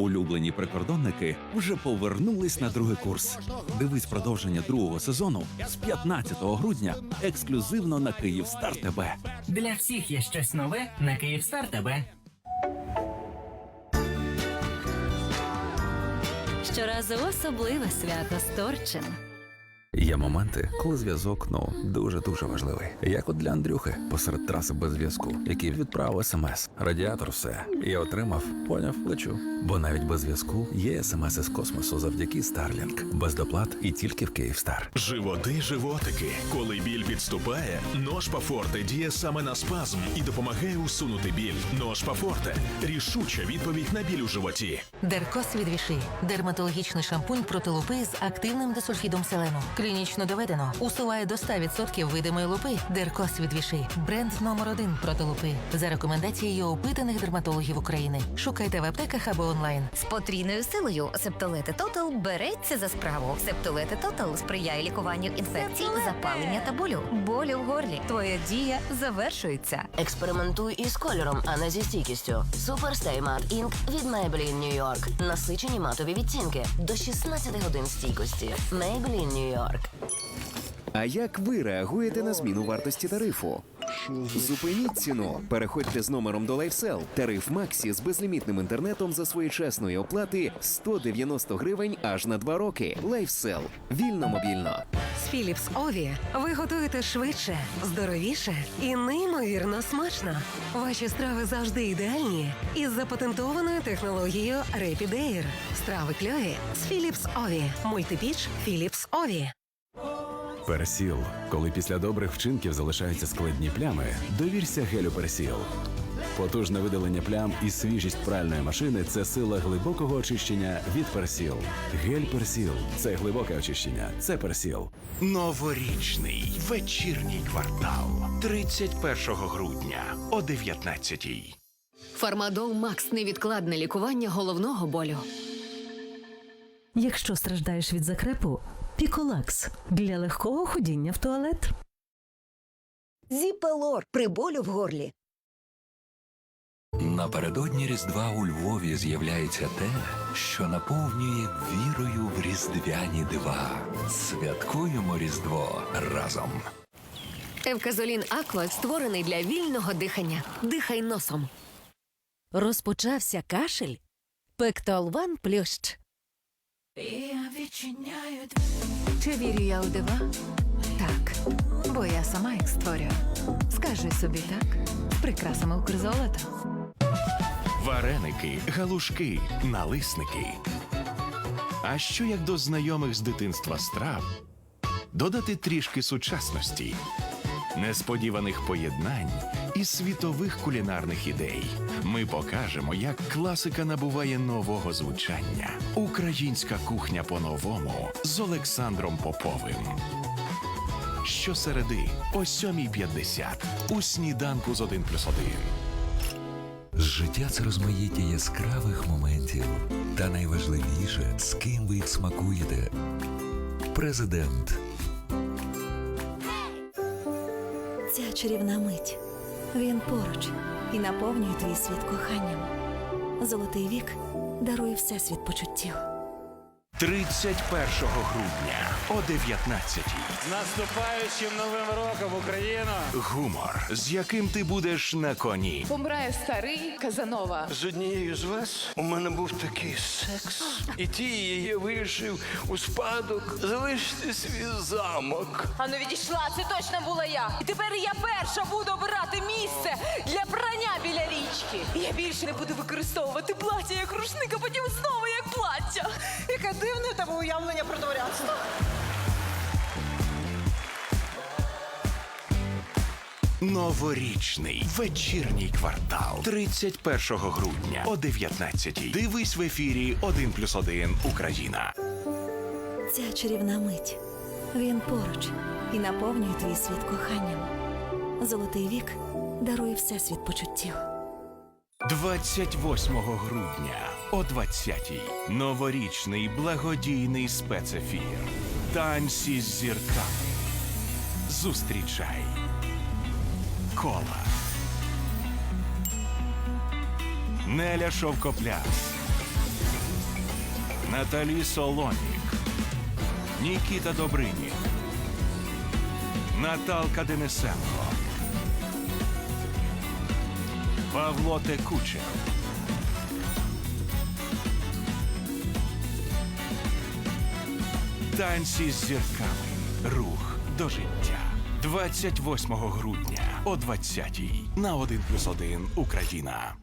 Улюблені прикордонники вже повернулись на другий курс. Дивись продовження другого сезону з 15 грудня ексклюзивно на Київстар ТБ. Для всіх є щось нове на Київстар ТБ. Щоразу особливе свято з Торчин. Є моменти, коли зв'язок ну дуже дуже важливий. Як от для Андрюхи посеред траси без зв'язку, який відправив смс. Радіатор все. Я отримав, поняв, лечу. Бо навіть без зв'язку є смс із космосу завдяки Starlink. Без доплат і тільки в Київстар. Животи, животики. Коли біль підступає, ножпа Форте діє саме на спазм і допомагає усунути біль. Ножпа Форте рішуча відповідь на біль у животі. Деркос від Віши. Дерматологічний шампунь проти лупи з активним десульфідом селену. Клінічно доведено. Усуває до 100% видимої лупи. Деркос від Віши. Бренд номер один проти лупи. За рекомендацією опитаних дерматологів України. Шукайте в аптеках або онлайн. З потрійною силою Септолети Тотал береться за справу. Септолети Тотал сприяє лікуванню інфекцій, запалення та болю. Болю в горлі. Твоя дія завершується. Експериментуй із кольором, а не зі стійкістю. Stay Matte Ink від Maybelline New York. Насичені матові відтінки до 16 годин стійкості. Maybelline New York. А як ви реагуєте на зміну вартості тарифу? Зупиніть ціну. Переходьте з номером до LifeSell. Тариф Максі з безлімітним інтернетом за своєчасної оплати 190 гривень аж на 2 роки. LifeSell. Вільно мобільно. З Philips Ові ви готуєте швидше, здоровіше і неймовірно смачно. Ваші страви завжди ідеальні із запатентованою технологією Rapid Air. Страви кльові з Philips Ові. Мультипіч Philips Ові. Персіл. Коли після добрих вчинків залишаються складні плями, довірся гелю Персіл. Потужне видалення плям і свіжість пральної машини це сила глибокого очищення від Персіл. Гель Персіл це глибоке очищення. Це Персіл. Новорічний вечірній квартал 31 грудня о 19-й. Фармадол Макс невідкладне лікування головного болю. Якщо страждаєш від закрепу, піколакс для легкого ходіння в туалет. Зіпелор при болю в горлі. Напередодні Різдва у Львові з'являється те, що наповнює вірою в різдвяні дива. Святкуємо Різдво разом. Евказолін Аква створений для вільного дихання. Дихай носом. Розпочався кашель. Пектолван плющ. Чи вірю я у дива? Так, бо я сама їх створюю. Скажи собі так, прикрасами Укрзолота. Вареники, галушки, налисники. А що як до знайомих з дитинства страв додати трішки сучасності, несподіваних поєднань і світових кулінарних ідей? Ми покажемо, як класика набуває нового звучання. Українська кухня по-новому з Олександром Поповим. Щосереди о 7.50 у сніданку з 1 плюс 1. Життя це розмаїття яскравих моментів. Та найважливіше, з ким ви їх смакуєте. Президент. Ця чарівна мить. Він поруч і наповнює твій світ коханням. Золотий вік дарує всесвіт почуттів. 31 грудня о 19 Наступаючим новим роком Україна! Гумор, з яким ти будеш на коні. Помирає старий Казанова. З однією з вас у мене був такий секс. І тієї я вирішив у спадок залишити свій замок. Ану відійшла, це точно була я. І тепер я перша буду обирати місце для прання біля річки. І я більше не буду використовувати плаття як рушник, а потім знову як плаття. Яке дивне в тебе уявлення про дворянство. Новорічний вечірній квартал 31 грудня о 19-й. Дивись в ефірі 1 плюс 1 Україна. Ця чарівна мить. Він поруч і наповнює твій світ коханням. Золотий вік дарує всесвіт почуттів. 28 грудня о 20 Новорічний благодійний спецефір. Танці з зірками. Зустрічай. Кола. Неля Шовкопляс. Наталі Солонік, Нікіта Добринік, Наталка Денисенко, Павло Текучев. Танці з зірками. Рух до життя. 28 грудня о 20-й на 1+,1 Україна.